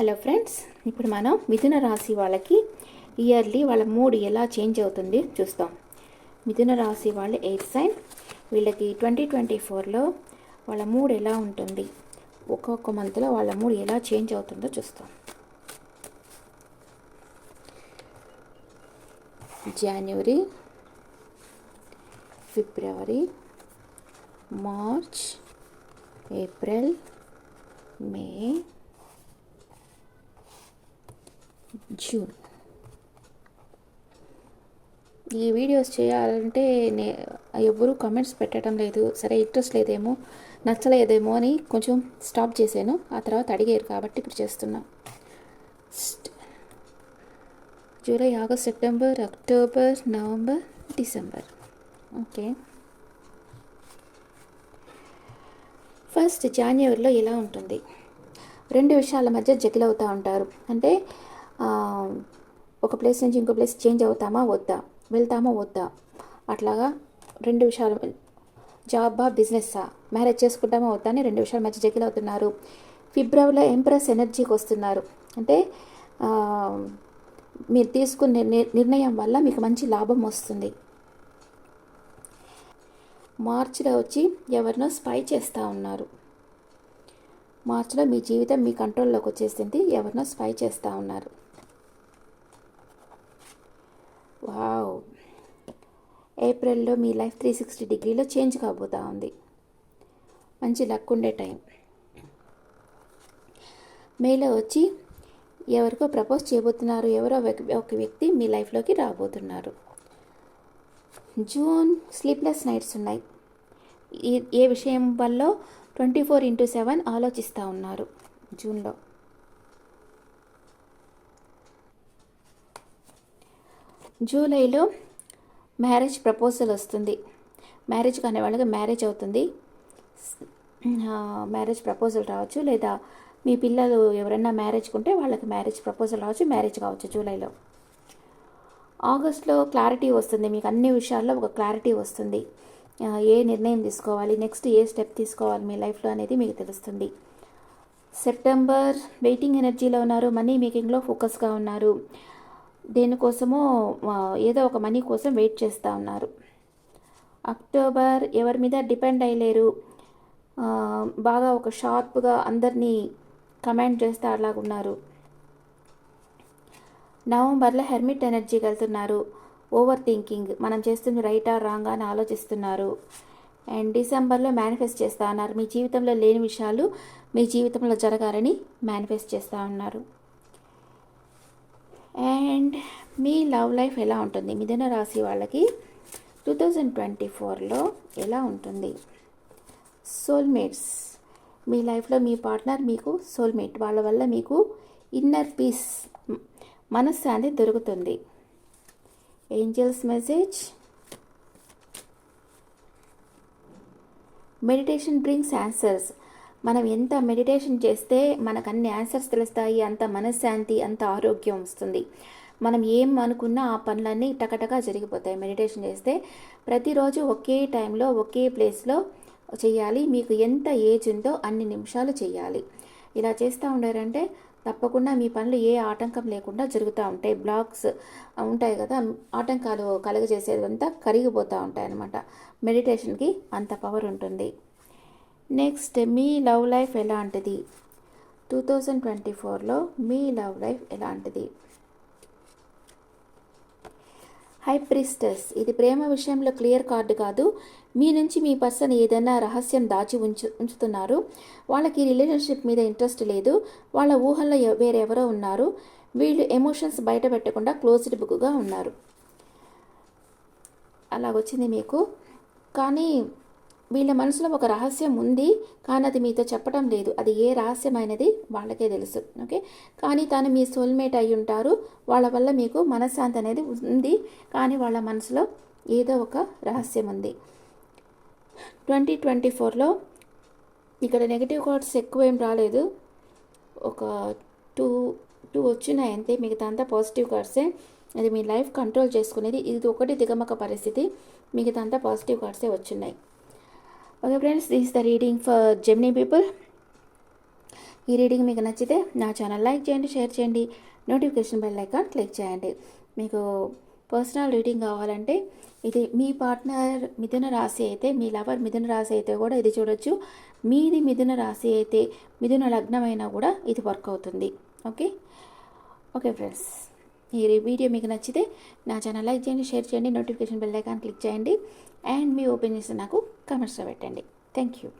Hello friends ఇప్పుడు మనం మిథున రాశి వాళ్ళకి ఇయర్లీ వాళ్ళ మూడ్ ఎలా చేంజ్ అవుతుంది చూస్తాం. మిథున రాశి వాళ్ళ ఎయిత్ సైన్ వీళ్ళకి ట్వంటీ ట్వంటీ ఫోర్లో వాళ్ళ మూడ్ ఎలా ఉంటుంది? ఒక్కొక్క మంత్లో వాళ్ళ మూడ్ ఎలా చేంజ్ అవుతుందో చూస్తాం. జనవరి ఫిబ్రవరి మార్చ్ ఏప్రిల్ మే జూన్ ఈ వీడియోస్ చేయాలంటే నే ఎవరు కమెంట్స్ పెట్టడం లేదు. సరే ఇంట్రెస్ట్ లేదేమో నచ్చలేదేమో అని కొంచెం స్టాప్ చేశాను. ఆ తర్వాత అడిగారు కాబట్టి ఇప్పుడు చేస్తున్నా. July August September October November December okay first జాన్యువరిలో ఇలా ఉంటుంది. రెండు విషయాల మధ్య జగిల్ అవుతూ ఉంటారు. అంటే ఒక ప్లేస్ నుంచి ఇంకో ప్లేస్ చేంజ్ అవుతామా? వద్దా. వెళ్తామా? వద్దా. అట్లాగా రెండు విషయాలు. జాబా బిజినెస్సా మ్యారేజ్ చేసుకుంటామా? వద్దా అని రెండు విషయాలు మధ్య జగిల్ అవుతున్నారు. ఫిబ్రవరిలో ఎంప్రెస్ ఎనర్జీకి వస్తున్నారు. అంటే మీరు తీసుకునే నిర్ణయం వల్ల మీకు మంచి లాభం వస్తుంది. మార్చిలో వచ్చి ఎవరినో స్పై చేస్తూ ఉన్నారు. మార్చిలో మీ జీవితం మీ కంట్రోల్లోకి వచ్చేసింది. ఎవరినో స్పై చేస్తూ ఉన్నారు. వావ్. ఏప్రిల్లో మీ లైఫ్ త్రీ సిక్స్టీ డిగ్రీలో చేంజ్ కాబోతూ ఉంది. మంచి లక్ ఉండే టైం. మేలో వచ్చి ఎవరికో ప్రపోజ్ చేయబోతున్నారు ఎవరో ఒక- వ్యక్తి మీ లైఫ్లోకి రాబోతున్నారు. జూన్ స్లీప్లెస్ నైట్స్ ఉన్నాయి. ఏ విషయం వల్ల ట్వంటీ ఫోర్ ఇంటూ సెవెన్ ఆలోచిస్తూ ఉన్నారు జూన్లో. జూలైలో మ్యారేజ్ ప్రపోజల్ వస్తుంది. మ్యారేజ్ కాని వాళ్ళకి మ్యారేజ్ అవుతుంది. మ్యారేజ్ ప్రపోజల్ రావచ్చు. లేదా మీ పిల్లలు ఎవరైనా మ్యారేజ్ ఉంటే వాళ్ళకి మ్యారేజ్ ప్రపోజల్ రావచ్చు. మ్యారేజ్ కావచ్చు జూలైలో. ఆగస్ట్లో క్లారిటీ వస్తుంది. మీకు అన్ని విషయాల్లో ఒక క్లారిటీ వస్తుంది. ఏ నిర్ణయం తీసుకోవాలి? నెక్స్ట్ ఏ స్టెప్ తీసుకోవాలి? మీ లైఫ్లో అనేది మీకు తెలుస్తుంది. సెప్టెంబర్ వెయిటింగ్ ఎనర్జీలో ఉన్నారు. మనీ మేకింగ్లో ఫోకస్గా ఉన్నారు. దేనికోసమో ఏదో ఒక మనీ కోసం వెయిట్ చేస్తూ ఉన్నారు. అక్టోబర్ ఎవరి మీద డిపెండ్ అయ్యలేరు. బాగా ఒక షార్ప్గా అందరినీ కమాండ్ చేస్తే అలాగున్నారు. నవంబర్లో హెర్మిట్ ఎనర్జీకి వెళ్తున్నారు ఓవర్ థింకింగ్ మనం చేస్తుంది రైటా రాంగా అని ఆలోచిస్తున్నారు. అండ్ డిసెంబర్లో మేనిఫెస్ట్ చేస్తూ ఉన్నారు. మీ జీవితంలో లేని విషయాలు మీ జీవితంలో జరగాలని మేనిఫెస్ట్ చేస్తూ ఉన్నారు. అండ్ మీ లవ్ లైఫ్ ఎలా ఉంటుంది? మిథున రాశి వాళ్ళకి టూ థౌజండ్ ట్వంటీ ఫోర్లో ఎలా ఉంటుంది? సోల్మేట్స్ మీ లైఫ్లో మీ పార్ట్నర్ మీకు సోల్మేట్ వాళ్ళ వల్ల మీకు ఇన్నర్ పీస్ మనశ్శాంతి దొరుకుతుంది. Angels message meditation brings answers మనం ఎంత మెడిటేషన్ చేస్తే మనకు అన్ని ఆన్సర్స్ తెలుస్తాయి అంత మనశ్శాంతి అంత ఆరోగ్యం వస్తుంది. మనం ఏం అనుకున్నా ఆ పనులన్నీ టకటకా జరిగిపోతాయి. మెడిటేషన్ చేస్తే ప్రతిరోజు ఒకే టైంలో ఒకే ప్లేస్లో చేయాలి. మీకు ఎంత ఏజ్ ఉందో అన్ని నిమిషాలు చేయాలి. ఇలా చేస్తూ ఉండారంటే తప్పకుండా మీ పనులు ఏ ఆటంకం లేకుండా జరుగుతూ ఉంటాయి. బ్లాక్స్ ఉంటాయి కదా ఆటంకాలు కలుగజేసేదంతా కరిగిపోతూ ఉంటాయి అన్నమాట మెడిటేషన్కి అంత పవర్ ఉంటుంది. నెక్స్ట్ మీ లవ్ లైఫ్ ఎలాంటిది? టూ థౌజండ్ ట్వంటీ ఫోర్లో మీ లవ్ లైఫ్ ఎలాంటిది? హై ప్రిస్టస్ ఇది ప్రేమ విషయంలో క్లియర్ కార్డు కాదు. మీ నుంచి మీ పర్సన్ ఏదైనా రహస్యం దాచి ఉంచు ఉంచుతున్నారు. వాళ్ళకి రిలేషన్షిప్ మీద ఇంట్రెస్ట్ లేదు. వాళ్ళ ఊహల్లో వేరెవరో ఉన్నారు. వీళ్ళు ఎమోషన్స్ బయట పెట్టకుండా క్లోజ్డ్ బుక్గా ఉన్నారు. అలాగొచ్చింది మీకు. కానీ వీళ్ళ మనసులో ఒక రహస్యం ఉంది కానీ అది మీతో చెప్పడం లేదు. అది ఏ రహస్యమైనది వాళ్ళకే తెలుసు. ఓకే? కానీ తాను మీ సోల్మేట్ అయి ఉంటారు. వాళ్ళ వల్ల మీకు మనశ్శాంతి అనేది ఉంది కానీ వాళ్ళ మనసులో ఏదో ఒక రహస్యం ఉంది. ట్వంటీ ట్వంటీ ఫోర్లో ఇక్కడ నెగిటివ్ కార్డ్స్ ఎక్కువ ఏం రాలేదు. ఒక టూ టూ వచ్చినాయి అంతే మిగతా అంతా పాజిటివ్ కార్డ్సే అది మీ లైఫ్ కంట్రోల్ చేసుకునేది. ఇది ఒకటి దిగమక పరిస్థితి. మిగతా అంతా పాజిటివ్ కార్డ్సే వచ్చినాయి. Okay friends this the reading for Gemini people ఈ రీడింగ్ మీకు నచ్చితే నా ఛానల్ లైక్ చేయండి షేర్ చేయండి నోటిఫికేషన్ బెల్ ఐకాన్ క్లిక్ చేయండి. మీకు పర్సనల్ రీడింగ్ కావాలంటే ఇది మీ పార్ట్నర్ మిథున రాశి అయితే మీ లవర్ మిథున రాశి అయితే కూడా ఇది చూడొచ్చు. మీది మిథున రాశి అయితే మిథున లగ్నమైనా కూడా ఇది వర్క్ అవుతుంది. ఓకే ఓకే ఫ్రెండ్స్ ఈ వీడియో మీకు నచ్చితే నా ఛానల్ లైక్ చేయండి షేర్ చేయండి నోటిఫికేషన్ బెల్ ఐకాన్ క్లిక్ చేయండి. అండ్ మీ ఒపీనియన్స్ నాకు కామెంట్స్లో పెట్టండి. Thank you.